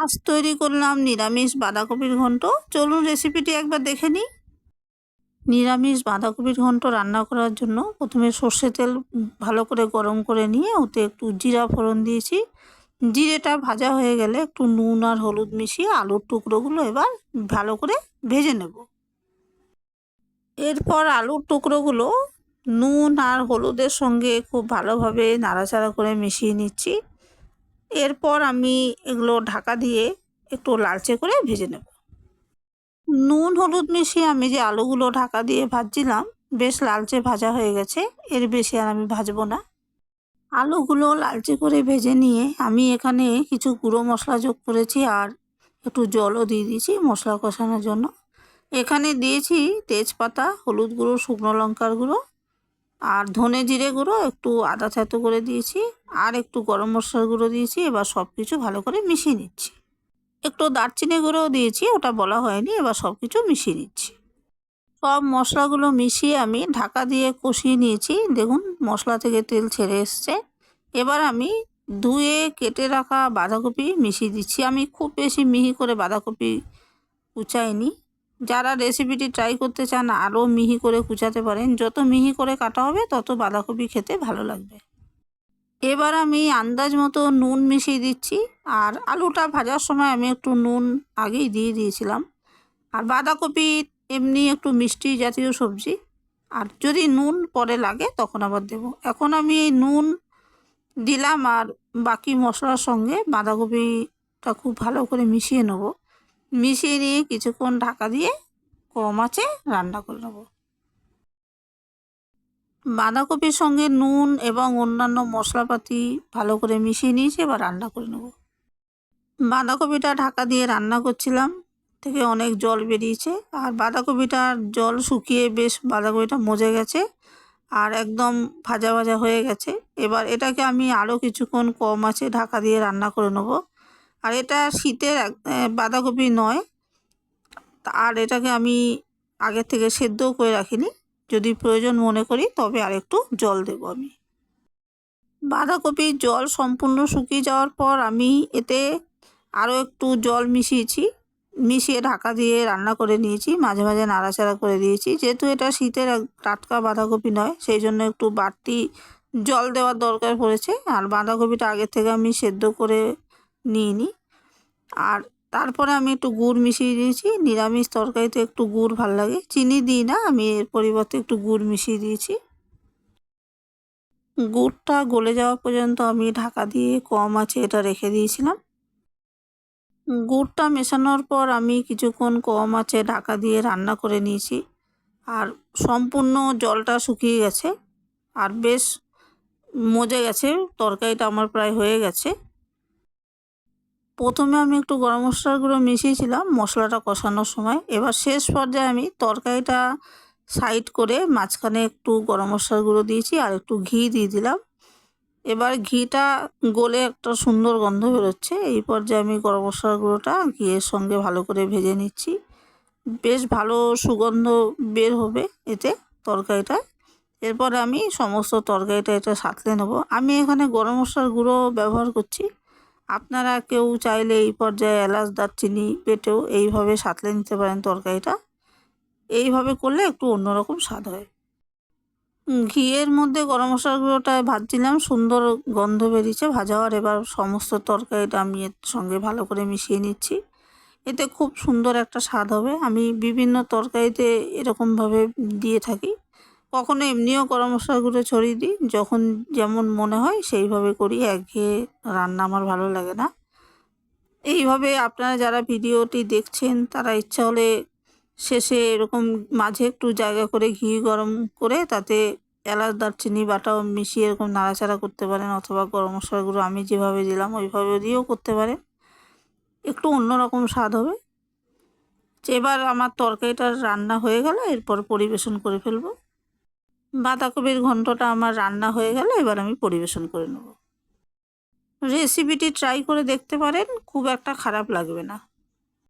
আজ তৈরি করলাম নিরামিষ বাঁধাকপির ঘন্ট। চলুন রেসিপিটি একবার দেখে নিই। নিরামিষ বাঁধাকপির ঘন্ট রান্না করার জন্য প্রথমে সর্ষে তেল ভালো করে গরম করে নিয়ে ওতে একটু জিরা ফোড়ন দিয়েছি। জিরেটা ভাজা হয়ে গেলে একটু নুন আর হলুদ মিশিয়ে আলুর টুকরোগুলো এবার ভালো করে ভেজে নেব। এরপর আলুর টুকরোগুলো নুন আর হলুদের সঙ্গে খুব ভালোভাবে নাড়াচাড়া করে মিশিয়ে নিচ্ছি। এরপর আমি এগুলো ঢাকা দিয়ে একটু লালচে করে ভেজে নেব। নুন হলুদ মিশিয়ে আমি যে আলুগুলো ঢাকা দিয়ে ভাজছিলাম, বেশ লালচে ভাজা হয়ে গেছে, এর বেশি আর আমি ভাজবো না। আলুগুলো লালচে করে ভেজে নিয়ে আমি এখানে কিছু গুঁড়ো মশলা যোগ করেছি আর একটু জলও দিয়ে দিয়েছি মশলা কষানোর জন্য। এখানে দিয়েছি তেজপাতা, হলুদ গুঁড়ো, শুকনো লঙ্কার গুঁড়ো আর ধনে জিরে গুঁড়ো একটু আদা থেতো করে দিয়েছি, আর একটু গরম মশলার গুঁড়ো দিয়েছি, এবার সব কিছু ভালো করে মিশিয়ে নিচ্ছি। একটু দারচিনি গুঁড়োও দিয়েছি, ওটা বলা হয়নি, এবার সব কিছু মিশিয়ে নিচ্ছি। সব মশলাগুলো মিশিয়ে আমি ঢাকা দিয়ে কষিয়ে নিয়েছি, দেখুন মশলা থেকে তেল ছেড়ে এসছে। এবার আমি ধুয়ে কেটে রাখা বাঁধাকপি মিশিয়ে দিচ্ছি। আমি খুব বেশি মিহি করে বাঁধাকপি কুচাইনি যারা রেসিপিটি ট্রাই করতে চান, আরও মিহি করে কুচাতে পারেন। যত মিহি করে কাটা হবে, তত বাঁধাকপি খেতে ভালো লাগবে। এবার আমি আন্দাজ মতো নুন মিশিয়ে দিচ্ছি, আর আলুটা ভাজার সময় আমি একটু নুন আগেই দিয়ে দিয়েছিলাম। আর বাঁধাকপি এমনি একটু মিষ্টি জাতীয় সবজি। আর যদি নুন পরে লাগে, তখন আবার দেব। এখন আমি এই নুন দিলাম, আর বাকি মশলার সঙ্গে বাঁধাকপিটা খুব ভালো করে মিশিয়ে নেব। মিশিয়ে নিয়ে কিছুক্ষণ ঢাকা দিয়ে কম আছে রান্না করে নেব। বাঁধাকপির সঙ্গে নুন এবং অন্যান্য মশলাপাতি ভালো করে মিশিয়ে নিয়েছি এবার রান্না করে নেব। বাঁধাকপিটা ঢাকা দিয়ে রান্না করছিলাম, থেকে অনেক জল বেরিয়েছে। আর বাঁধাকপিটার জল শুকিয়ে বেশ বাঁধাকপিটা মজে গেছে আর একদম ভাজা ভাজা হয়ে গেছে। এবার এটাকে আমি আরও কিছুক্ষণ কম আছে ঢাকা দিয়ে রান্না করে নেব। আর এটা শীতের বাঁধাকপি নয়। আর এটাকে আমি আগের থেকে সেদ্ধও করে রাখিনি। যদি প্রয়োজন মনে করি, তবে আর একটু জল দেবো আমি। বাঁধাকপির জল সম্পূর্ণ শুকিয়ে যাওয়ার পর আমি এতে আরও একটু জল মিশিয়েছি। মিশিয়ে ঢাকা দিয়ে রান্না করে নিয়েছি। মাঝে মাঝে নাড়াচাড়া করে দিয়েছি। যেহেতু এটা শীতের টাটকা বাঁধাকপি নয়, সেই জন্য একটু বাড়তি জল দেওয়ার দরকার পড়েছে। আর বাঁধাকপিটা আগের থেকে আমি সেদ্ধ করে নিয়ে নিই আর তারপরে আমি একটু গুড় মিশিয়ে দিয়েছি। নিরামিষ তরকারিতে একটু গুড় ভালো লাগে। চিনি দিই না, আমি এর পরিবর্তে একটু গুড় মিশিয়ে দিয়েছি। গুড়টা গলে যাওয়া পর্যন্ত আমি ঢাকা দিয়ে কম আছে এটা রেখে দিয়েছিলাম। গুড়টা মেশানোর পর আমি কিছুক্ষণ কম আছে ঢাকা দিয়ে রান্না করে নিয়েছি। আর সম্পূর্ণ জলটা শুকিয়ে গেছে। আর বেশ মজে গেছে, তরকারিটা আমার প্রায় হয়ে গেছে। প্রথমে আমি একটু গরম মশলার গুঁড়ো মিশিয়েছিলাম মশলাটা কষানোর সময়। এবার শেষ পর্যায়ে আমি তরকারিটা সাইড করে মাঝখানে একটু গরম মশলার গুঁড়ো দিয়েছি আর একটু ঘি দিয়ে দিলাম। এবার ঘিটা গলে একটা সুন্দর গন্ধ বেরোচ্ছে। এই পর্যায়ে আমি গরম মশলার গুঁড়োটা ঘিয়ের সঙ্গে ভালো করে ভেজে নিচ্ছি। বেশ ভালো সুগন্ধ বের হবে এতে তরকারিটা। এরপর আমি সমস্ত তরকারিটা এটা সাঁতলে নেব। আমি এখানে গরম মশলার গুঁড়ো ব্যবহার করছি। আপনারা কেউ চাইলে এই পর্যায়ে এলাচ, দারচিনি পেটেও এইভাবে সাঁতলে নিতে পারেন তরকারিটা। এইভাবে করলে একটু অন্যরকম স্বাদ হয়। ঘিয়ের মধ্যে গরম মশলার গুঁড়োটা ভাজছিলাম, সুন্দর গন্ধ বেরিয়েছে, ভাজা হওয়ার এবার সমস্ত তরকারিটা আমি এর সঙ্গে ভালো করে মিশিয়ে নিচ্ছি। এতে খুব সুন্দর একটা স্বাদ হবে। আমি বিভিন্ন তরকারিতে এরকমভাবে দিয়ে থাকি। কখনো এমনিও গরম মশলা গুঁড়ো ছড়িয়ে দিই। যখন যেমন মনে হয় সেইভাবে করি, একঘেয়ে রান্না আমার ভালো লাগে না। এইভাবে আপনারা যারা ভিডিওটি দেখছেন, তারা ইচ্ছা হলে শেষে এরকম মাঝে একটু জায়গা করে ঘি গরম করে, তাতে এলাচ, দারচিনি, বাটাও মিশিয়ে এরকম নাড়াচাড়া করতে পারেন অথবা গরম মশলা গুঁড়ো আমি যেভাবে দিলাম, ওইভাবে দিয়েও করতে পারেন। একটু অন্যরকম স্বাদ হবে। এবার আমার তরকারিটা রান্না হয়ে গেল, এরপর পরিবেশন করে ফেলব। বাঁধাকপির ঘন্টটা আমার রান্না হয়ে গেল, এবার আমি পরিবেশন করে নেব। রেসিপিটি ট্রাই করে দেখতে পারেন, খুব একটা খারাপ লাগবে না।